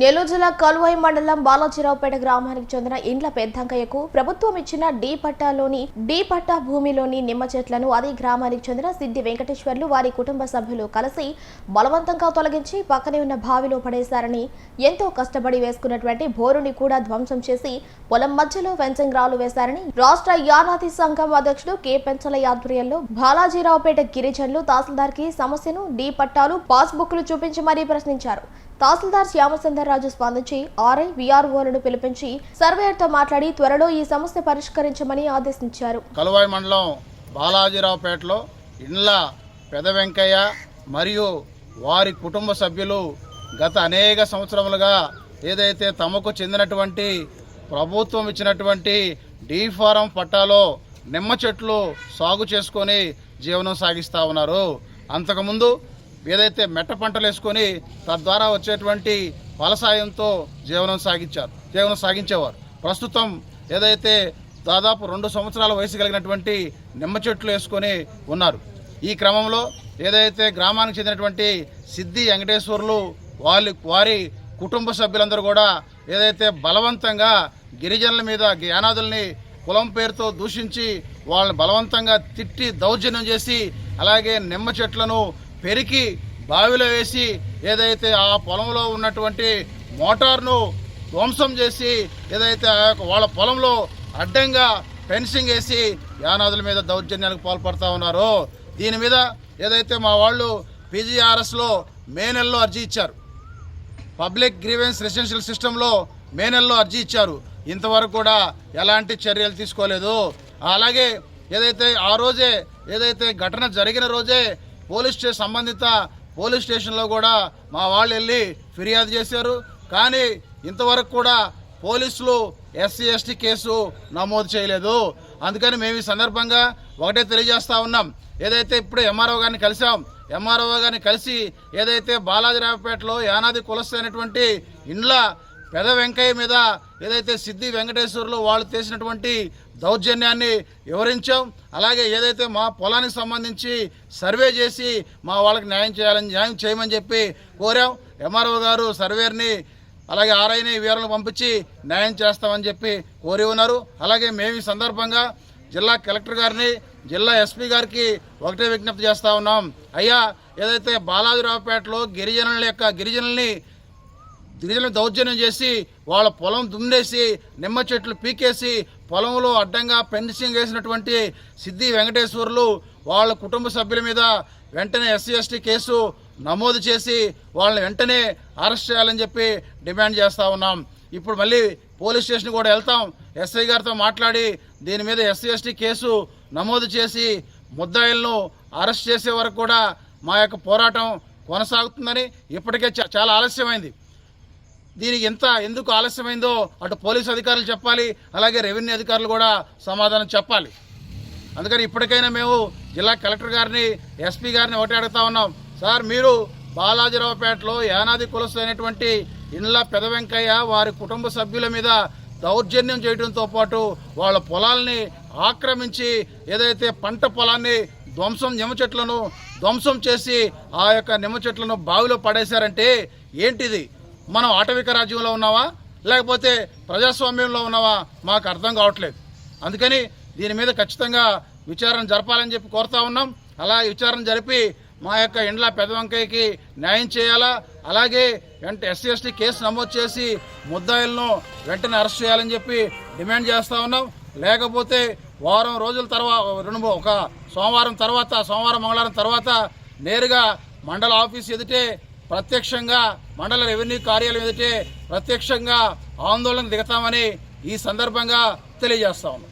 నెల్లూరు జిల్లా కలువాయి మండలం బాలాజీరావుపేట గ్రామానికి చెందిన ఇండ్ల పెద్దంకయ్యకు ప్రభుత్వం ఇచ్చిన డి పట్టాలోని డి పట్టా భూమిలోని నిమ్మ చెట్లను అదే గ్రామానికి చెందిన సిద్ధి వెంకటేశ్వర్లు వారి కుటుంబ సభ్యులు కలిసి బలవంతంగా తొలగించి పక్కనే ఉన్న బావిలో పడేశారని ఎంతో కష్టపడి వేసుకున్నటువంటి బోరుని కూడా ధ్వంసం చేసి పొలం మధ్యలో ఫెన్సింగ్ రాళ్ళు వేశారని రాష్ట్ర యానాది సంఘం అధ్యక్షుడు కె. పెంచలయ్య ఆధ్వర్యంలో బాలాజీరావుపేట గిరిజనులు తహసీల్దార్కి సమస్యను డి పట్టాలు పాస్బుక్లు చూపించి మరీ ప్రశ్నించారు. తహసీల్దార్ శ్యామసుందర్ రాజు స్పందించి ఆర్ఐ విఆర్ఓలను పిలిపించి సర్వేయర్తో మాట్లాడి త్వరలో ఈ సమస్య పరిష్కరించమని ఆదేశించారు. కలువాయి మండలం బాలాజీరావుపేటలో ఇండ్ల పెద వెంకయ్య మరియు వారి కుటుంబ సభ్యులు గత అనేక సంవత్సరములుగా ఏదైతే తమకు చెందినటువంటి ప్రభుత్వం ఇచ్చినటువంటి డీ ఫారం పట్టాలో నిమ్మ చెట్లు సాగు చేసుకొని జీవనం సాగిస్తూ ఉన్నారు. అంతకుముందు ఏదైతే మెట్ట పంటలు వేసుకొని తద్వారా వచ్చేటువంటి ఫలసాయంతో జీవనం సాగించారు జీవనం సాగించేవారు. ప్రస్తుతం ఏదైతే దాదాపు రెండు సంవత్సరాల వయసు కలిగినటువంటి నిమ్మ చెట్లు వేసుకొని ఉన్నారు. ఈ క్రమంలో ఏదైతే గ్రామానికి చెందినటువంటి సిద్ధి వెంకటేశ్వర్లు వాళ్ళ వారి కుటుంబ సభ్యులందరూ కూడా ఏదైతే బలవంతంగా గిరిజనుల మీద యానాదుల్ని కులం పేరుతో దూషించి వాళ్ళని బలవంతంగా తిట్టి దౌర్జన్యం చేసి అలాగే నిమ్మ చెట్లను పెరికి బావిలో వేసి ఏదైతే ఆ పొలంలో ఉన్నటువంటి మోటార్ను ధ్వంసం చేసి ఏదైతే ఆ యొక్క వాళ్ళ పొలంలో అడ్డంగా ఫెన్సింగ్ వేసి యానాదుల మీద దౌర్జన్యాలకు పాల్పడతా ఉన్నారో దీని మీద ఏదైతే మా వాళ్ళు పీజీఆర్ఎస్లో మే నెలలో అర్జీ ఇచ్చారు. పబ్లిక్ గ్రీవెన్స్ రెసిడెన్షియల్ సిస్టంలో మే నెలలో అర్జీ ఇచ్చారు. ఇంతవరకు కూడా ఎలాంటి చర్యలు తీసుకోలేదు. అలాగే ఏదైతే ఆ రోజే ఏదైతే ఘటన జరిగిన రోజే పోలీస్ స్టేషన్ సంబంధిత పోలీస్ స్టేషన్లో కూడా మా వాళ్ళు వెళ్ళి ఫిర్యాదు చేశారు. కానీ ఇంతవరకు కూడా పోలీసులు ఎస్సీ ఎస్టీ కేసు నమోదు చేయలేదు. అందుకని మేము ఈ సందర్భంగా ఒకటే తెలియజేస్తూ ఉన్నాం. ఏదైతే ఇప్పుడు ఎంఆర్ఓ గారిని కలిసాం ఎంఆర్ఓ గారిని కలిసి ఏదైతే బాలాజీరావుపేటలో యానాది కులస్తైనటువంటి ఇండ్ల పెద వెంకయ్య మీద ఏదైతే సిద్ధి వెంకటేశ్వర్లు వాళ్ళు చేసినటువంటి దౌర్జన్యాన్ని వివరించాం. అలాగే ఏదైతే మా పొలానికి సంబంధించి సర్వే చేసి మా వాళ్ళకి న్యాయం చేయాలని న్యాయం చేయమని చెప్పి కోరాం. ఎంఆర్ఓ గారు సర్వేర్ని అలాగే ఆర్ఐని వీరులను పంపించి న్యాయం చేస్తామని చెప్పి కోరి ఉన్నారు. అలాగే మేము ఈ సందర్భంగా జిల్లా కలెక్టర్ గారిని జిల్లా ఎస్పీ గారికి ఒకటే విజ్ఞప్తి చేస్తూ ఉన్నాం. అయ్యా ఏదైతే బాలాజీరావుపేటలో గిరిజనుల యొక్క గిరిజనుల్ని గిరిజనులు దౌర్జన్యం చేసి వాళ్ళ పొలం దున్నేసి నిమ్మ చెట్లు పీకేసి పొలంలో అడ్డంగా ఫెన్సింగ్ వేసినటువంటి సిద్ధి వెంకటేశ్వర్లు వాళ్ళ కుటుంబ సభ్యుల మీద వెంటనే ఎస్సీ ఎస్టీ కేసు నమోదు చేసి వాళ్ళని వెంటనే అరెస్ట్ చేయాలని చెప్పి డిమాండ్ చేస్తూ ఉన్నాం. ఇప్పుడు మళ్ళీ పోలీస్ స్టేషన్ కూడా వెళ్తాం. ఎస్ఐ గారితో మాట్లాడి దీని మీద ఎస్సీ ఎస్టీ కేసు నమోదు చేసి ముద్దాయిలను అరెస్ట్ చేసే వరకు కూడా మా యొక్క పోరాటం కొనసాగుతుందని ఇప్పటికే చాలా ఆలస్యమైంది. దీనికి ఎంత ఎందుకు ఆలస్యమైందో అటు పోలీసు అధికారులు చెప్పాలి అలాగే రెవెన్యూ అధికారులు కూడా సమాధానం చెప్పాలి. అందుకని ఇప్పటికైనా మేము జిల్లా కలెక్టర్ గారిని ఎస్పీ గారిని ఒకటి అడుగుతా ఉన్నాం. సార్ మీరు బాలాజీరావుపేటలో యానాది కులస్తులైనటువంటి ఇండ్ల పెద వెంకయ్య వారి కుటుంబ సభ్యుల మీద దౌర్జన్యం చేయడంతో పాటు వాళ్ళ పొలాల్ని ఆక్రమించి ఏదైతే పంట పొలాన్ని ధ్వంసం నిమ్మ చెట్లను ధ్వంసం చేసి ఆ యొక్క నిమ్మ చెట్లను బావిలో పడేశారంటే ఏంటిది? మనం ఆటవిక రాజ్యంలో ఉన్నావా? లేకపోతే ప్రజాస్వామ్యంలో ఉన్నావా? మాకు అర్థం కావట్లేదు. అందుకని దీని మీద ఖచ్చితంగా విచారణ జరపాలని చెప్పి కోరుతా ఉన్నాం. అలా విచారణ జరిపి మా యొక్క ఇండ్ల పెద్ద వంకాయకి న్యాయం చేయాలా? అలాగే వెంట ఎస్సీ ఎస్టీ కేసు నమోదు చేసి ముద్దాయిలను వెంటనే అరెస్ట్ చేయాలని చెప్పి డిమాండ్ చేస్తూ ఉన్నాం. లేకపోతే వారం రోజుల తర్వాత రెండు ఒక సోమవారం తర్వాత సోమవారం మంగళవారం తర్వాత నేరుగా మండల ఆఫీస్ ఎదుటే ప్రత్యక్షంగా మండల రెవెన్యూ కార్యాలయం ఎదుటే ప్రత్యక్షంగా ఆందోళన దిగతామని ఈ సందర్భంగా తెలియజేస్తా ఉన్నాం.